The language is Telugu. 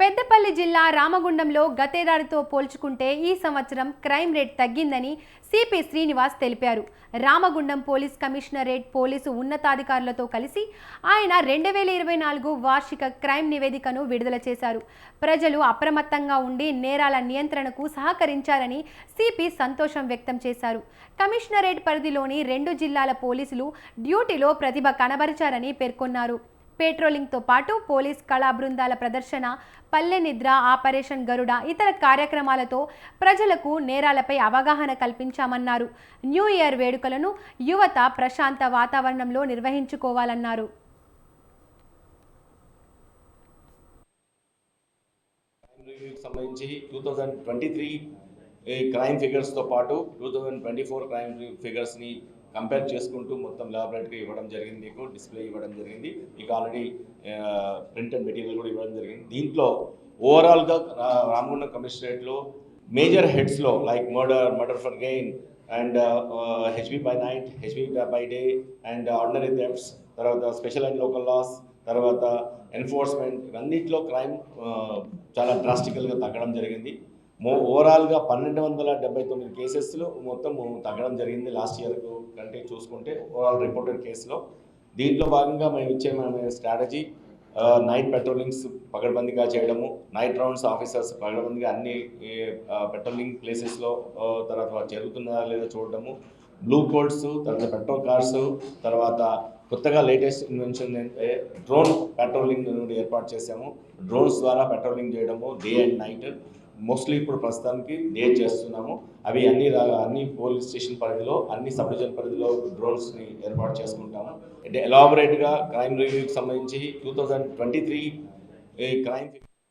పెద్దపల్లి జిల్లా రామగుండంలో గతేడాదితో పోల్చుకుంటే ఈ సంవత్సరం క్రైమ్ రేట్ తగ్గిందని సిపి శ్రీనివాస్ తెలిపారు. రామగుండం పోలీస్ కమిషనరేట్ పోలీసు ఉన్నతాధికారులతో కలిసి ఆయన రెండు వేల ఇరవై నాలుగు వార్షిక క్రైమ్ నివేదికను విడుదల చేశారు. ప్రజలు అప్రమత్తంగా ఉండి నేరాల నియంత్రణకు సహకరించారని సిపి సంతోషం వ్యక్తం చేశారు. కమిషనరేట్ పరిధిలోని రెండు జిల్లాల పోలీసులు డ్యూటీలో ప్రతిభ కనబరిచారని పేర్కొన్నారు. పెట్రోలింగ్తో పాటు పోలీస్ కళా బృందాల ప్రదర్శన పల్లె నిద్ర ఆపరేషన్ గరుడ ఇతర కార్యక్రమాలతో ప్రజలకు నేరాలపై అవగాహన కల్పించామన్నారు. న్యూ ఇయర్ వేడుకలను యువత ప్రశాంత వాతావరణంలో నిర్వహించుకోవాలన్నారు. సంబంధించి two thousand twenty three crime ఫిగర్స్తో పాటు two thousand twenty four crime ఫిగర్స్ని compare చేసుకుంటూ మొత్తం లాబరేటరీగా ఇవ్వడం జరిగింది మీకు డిస్ప్లే ఇవ్వడం జరిగింది మీకు ఆల్రెడీ ప్రింట్ అండ్ మెటీరియల్ కూడా ఇవ్వడం జరిగింది. దీంట్లో ఓవరాల్గా రామగుండం కమిషనరేట్లో major హెడ్స్లో like murder murder for gain and HB by night HB by day and ordinary thefts తర్వాత స్పెషల్ అండ్ లోకల్ లాస్ తర్వాత ఎన్ఫోర్స్మెంట్ ఇవన్నిట్లో క్రైమ్ చాలా డ్రాస్టికల్గా తగ్గడం జరిగింది. మో ఓవరాల్గా పన్నెండు వందల డెబ్బై తొమ్మిది కేసెస్లో మొత్తం తగ్గడం జరిగింది లాస్ట్ ఇయర్కు కంటే చూసుకుంటే ఓవరాల్ రిపోర్టెడ్ కేసులో దీంట్లో భాగంగా మేము ఇచ్చే మన స్ట్రాటజీ నైట్ పెట్రోలింగ్స్ పగడబందీగా చేయడము నైట్ రౌండ్స్ ఆఫీసర్స్ పగడబందీగా అన్ని పెట్రోలింగ్ ప్లేసెస్లో తర్వాత జరుగుతున్నదా లేదా చూడడము బ్లూ కోడ్స్ తర్వాత పెట్రోల్ కార్స్ తర్వాత కొత్తగా లేటెస్ట్ ఇన్వెన్షన్ అంటే డ్రోన్ పెట్రోలింగ్ నుండి ఏర్పాటు చేసాము డ్రోన్స్ ద్వారా పెట్రోలింగ్ చేయడము డే అండ్ నైట్ మోస్ట్లీ ఇప్పుడు ప్రస్తుతానికి డేట్ చేస్తున్నాము. అవి అన్ని అన్ని పోలీస్ స్టేషన్ పరిధిలో అన్ని సబ్ డివిజన్ పరిధిలో డ్రోన్స్ని ఏర్పాటు చేసుకుంటాము. అంటే ఎలాబరేట్గా క్రైమ్ రివ్యూకి సంబంధించి two thousand twenty three crime